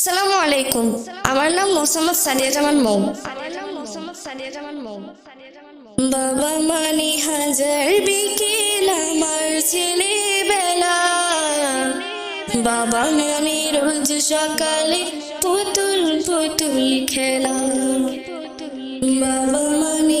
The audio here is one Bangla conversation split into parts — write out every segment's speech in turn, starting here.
আসসালামু আলাইকুম। আমার নাম মোসাম্মদ সাদিয়া জামান মৌ। বাবা মানি হাজার বিকেল আমার ছেলেবেলা। বাবা মানে রোজ সকালে পুতুল পুতুল খেলা। বাবা মানে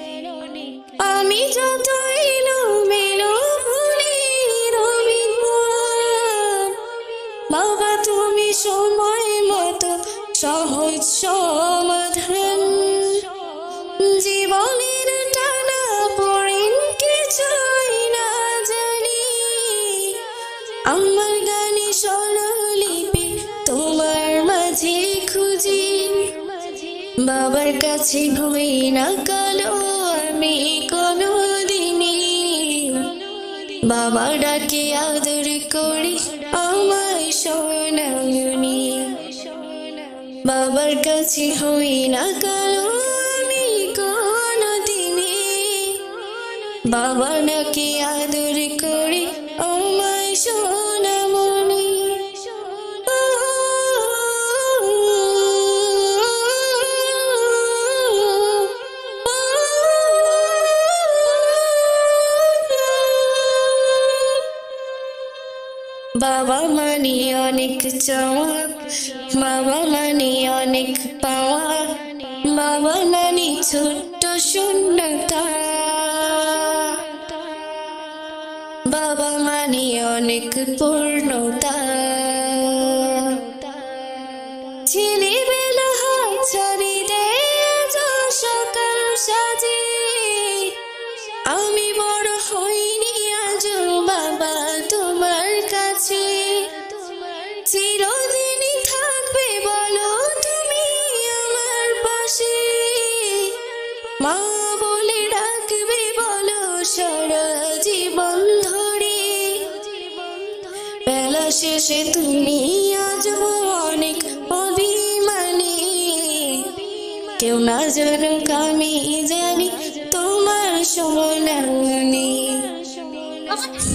সহজ সমাধান জীবনের টানা পড়েন কিছুই না জানি। আমার গানে স্বরলিপি তোমার মাঝে খুঁজি। বাবার কাছে হই না কালো আমি কোনো দিনই বাবা ডাকে আদর করি আমায় সোনামণি বাবার কাছে হই না কালো, আমি কোনো দিনই বাবা ডাকে আদর করি, আমায় সোনামণি বাবা মানি অনেক চাওয়া বাবা মানি অনেক পাওয়া বাবা ছোট্ট শূন্যতা। বাবা মানি অনেক পূর্ণতা। শেষে তুমি আজ অনেক অভিমানী। কেউ না আমি জানি তোমার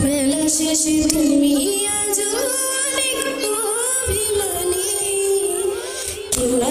বেলা শেষে তুমি আজ অনেক অভিমানী। কেউ না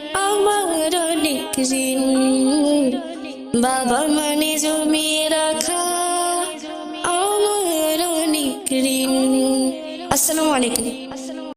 ঋণ বাবা মানে জমিয়ে রাখা আমার অনেক ঋণ। আসসালামু আলাইকুম।